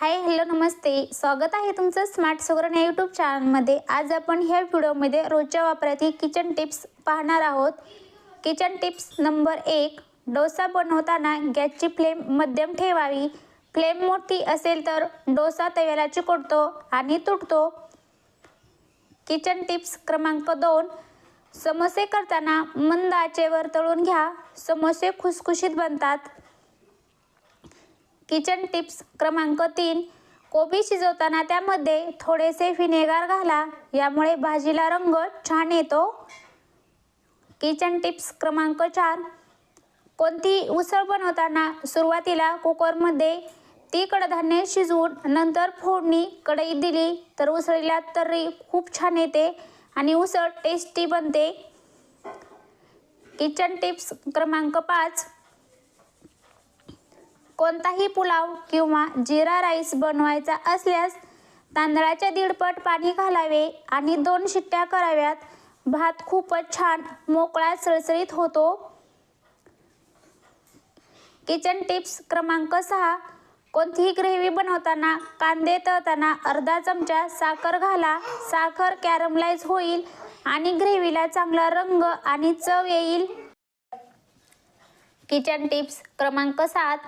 Hi hello नमस्ते. स्वागत आहे तुमचं स्मार्ट सगरण या यूट्यूब चॅनलमध्ये आज आपण ह्या व्हिडिओमध्ये रोजच्या वापरातील किचन टिप्स पाहणार आहोत. किचन टिप्स नंबर एक डोसा बनवताना गॅसची फ्लेम मध्यम ठेवावी. फ्लेम मोठी असेल तर डोसा तव्याला चिकटतो आणि तुटतो. किचन टिप्स क्रमांक दोन समोसे करताना मंद आचेवर तळून घ्या. समोसे खुसखुशीत बनतात. किचन टिप्स क्रमांक तीन. कोबी शिजवताना त्यामध्ये थोडेसे व्हिनेगार घाला. यामुळे भाजीला रंग छान येतो. किचन टिप्स क्रमांक चार. कोणतीही उसळ बनवताना सुरुवातीला कुकरमध्ये ती कडधान्ये शिजवून नंतर फोडणी कढईत दिली तर उसळीला तर्री खूप छान येते आणि उसळ टेस्टी बनते. किचन टिप्स क्रमांक पाच. कोणताही पुलाव किंवा जिरा राईस बनवायचा असल्यास तांदळाच्या दीडपट पाणी घालावे आणि दोन शिट्ट्या कराव्यात. भात खूपच छान मोकळा सळसळीत होतो. किचन टिप्स क्रमांक सहा. कोणतीही ग्रेव्ही बनवताना कांदे तळताना अर्धा चमचा साखर घाला. साखर कॅरमलाइज होईल आणि ग्रेव्हीला चांगला रंग आणि चव येईल. किचन टिप्स क्रमांक सात.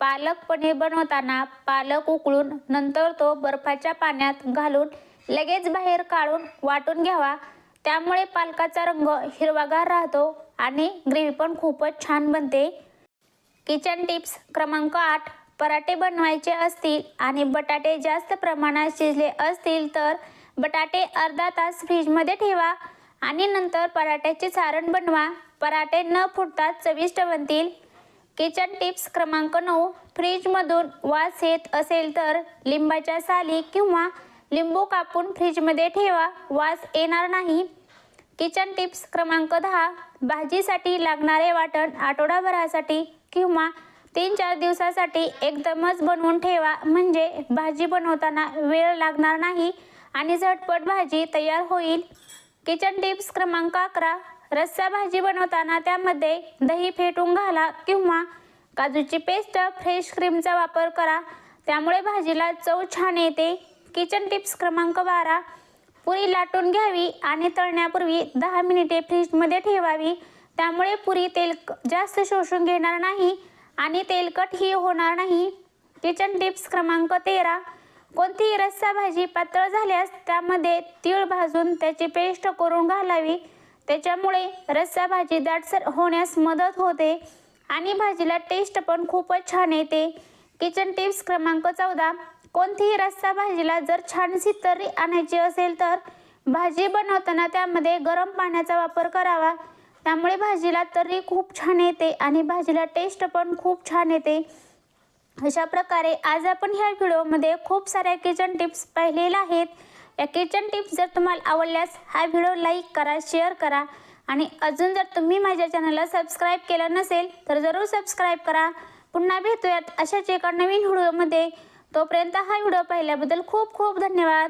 पालक पनीर बनवताना पालक उकळून नंतर तो बर्फाच्या पाण्यात घालून लगेच बाहेर काढून वाटून घ्यावा. त्यामुळे पालकाचा रंग हिरवागार राहतो आणि ग्रेव्ही पण खूपच छान बनते. किचन टिप्स क्रमांक आठ पराठे बनवायचे असतील आणि बटाटे जास्त प्रमाणात शिजले असतील तर बटाटे अर्धा तास फ्रीजमध्ये ठेवा आणि नंतर पराठ्याचे सारण बनवा. पराठे न फुटताच चविष्ट बनतील. किचन टिप्स क्रमांक नऊ फ्रीजमधून वास येत असेल तर लिंबाच्या साली किंवा लिंबू कापून फ्रीजमध्ये ठेवा वास येणार नाही. किचन टिप्स क्रमांक दहा भाजीसाठी लागणारे वाटण आठवडाभरासाठी किंवा तीन चार दिवसासाठी एकदमच बनवून ठेवा म्हणजे भाजी बनवताना वेळ लागणार नाही आणि झटपट भाजी तयार होईल. किचन टिप्स क्रमांक अकरा रस्सा भाजी बनवताना त्यामध्ये दही फेटून घाला किंवा काजूची पेस्ट फ्रेश क्रीमचा वापर करा. त्यामुळे भाजीला चव छान येते. किचन टिप्स क्रमांक बारा. पुरी लाटून घ्यावी आणि तळण्यापूर्वी दहा मिनिटे फ्रीजमध्ये ठेवावी. त्यामुळे पुरी तेल जास्त शोषून घेणार नाही आणि तेलकटही होणार नाही. किचन टिप्स क्रमांक तेरा. कोणतीही रस्सा भाजी पातळ झाल्यास त्यामध्ये तीळ भाजून त्याची पेस्ट करून घालावी. त्याच्यामुळे रस्सा भाजी दाटसर होण्यास मदत होते. आणि भाजीला टेस्ट पण खूपच छान येते. किचन टिप्स क्रमांक चौदा. कोणतीही रस्सा भाजीला जर छानशी तर्री आणायची असेल तर भाजी बनवताना त्यामध्ये गरम पाण्याचा वापर करावा. त्यामुळे भाजीला तर्री खूप छान येते आणि भाजीला टेस्ट पण खूप छान येते. अशा प्रकारे आज आपण ह्या व्हिडिओमध्ये खूप साऱ्या किचन टिप्स पाहिलेल्या आहेत. या किचन टिप्स जर तुम्हाला आवडल्यास हा व्हिडिओ लाईक करा शेअर करा. आणि अजून जर तुम्ही माझ्या चॅनलला सबस्क्राईब केलं नसेल तर जरूर सबस्क्राईब करा. पुन्हा भेटूयात अशाच एका नवीन व्हिडिओमध्ये तोपर्यंत हा व्हिडिओ पाहिल्याबद्दल खूप खूप धन्यवाद.